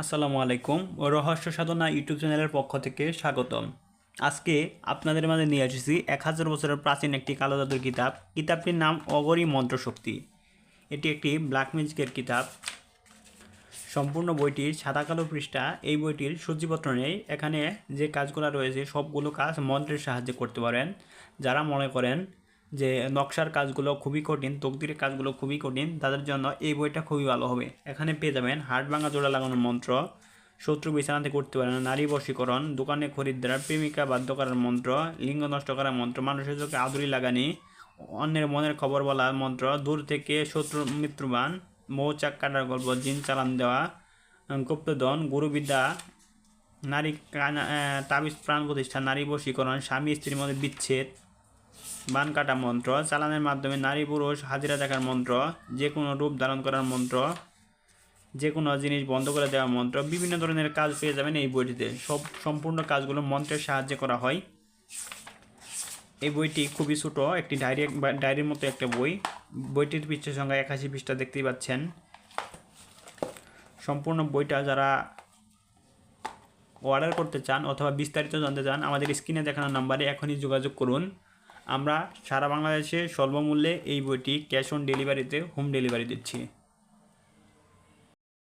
আসসালামু আলাইকুম ও রহস্য সাধনা ইউটিউব চ্যানেলের পক্ষ থেকে স্বাগতম। আজকে আপনাদের মাঝে নিয়ে এসেছি এক হাজার বছরের প্রাচীন একটি কালো জাদুর কিতাব। কিতাবটির নাম অগরি মন্ত্রশক্তি। এটি একটি ব্ল্যাক ম্যাজিকের কিতাব। সম্পূর্ণ বইটির সাদা কালো পৃষ্ঠা এই বইটির সূচিপত্র নেই। এখানে যে কাজগুলো রয়েছে, সবগুলো কাজ মন্ত্রের সাহায্যে করতে পারেন। যারা মনে করেন যে নকশার কাজগুলো খুবই কঠিন, তকদিরের কাজগুলো খুবই কঠিন, তাদের জন্য এই বইটা খুবই ভালো হবে। এখানে পেয়ে যাবেন হাট ভাঙা জোড়া লাগানোর মন্ত্র, শত্রু বিছানাতে করতে পারেন, নারী বশীকরণ, দোকানে খরিদ্দার, প্রেমিকা বাধ্য করার মন্ত্র, লিঙ্গ নষ্ট করার মন্ত্র, মানুষের চোখে আদুরি লাগানি, অন্যের মনের খবর বলা মন্ত্র, দূর থেকে শত্রু মৃত্যুবান মৌচাক কাটার গল্প, জিন চালান দেওয়া গুপ্তধন, গুরুবিদ্যা, নারী তাবিজ প্রাণ প্রতিষ্ঠা, নারী বশীকরণ, স্বামী স্ত্রীর মধ্যে বিচ্ছেদ বান কাটা মন্ত্র, চালানের মাধ্যমে নারী পুরুষ হাজিরা দেখার মন্ত্র যে কোনো রূপ ধারণ করার মন্ত্র যে কোনো জিনিস বন্ধ করে দেওয়ার মন্ত্র, বিভিন্ন ধরনের কাজ পেয়ে যাবেন এই বইটিতে। সব সম্পূর্ণ কাজগুলো মন্ত্রের সাহায্যে করা হয়। এই বইটি খুবই ছোট, একটি ডায়েরি ডায়েরির মতো একটা বই। বইটির পৃষ্ঠের সংখ্যা একাশি পৃষ্ঠা দেখতেই পাচ্ছেন। সম্পূর্ণ বইটা যারা অর্ডার করতে চান অথবা বিস্তারিত জানতে চান, আমাদের স্ক্রিনে দেখানো নাম্বারে এখনই যোগাযোগ করুন। আমরা সারা বাংলাদেশে স্বল্পমূল্যে এই বইটি ক্যাশ অন ডেলিভারিতে হোম ডেলিভারি দিচ্ছি।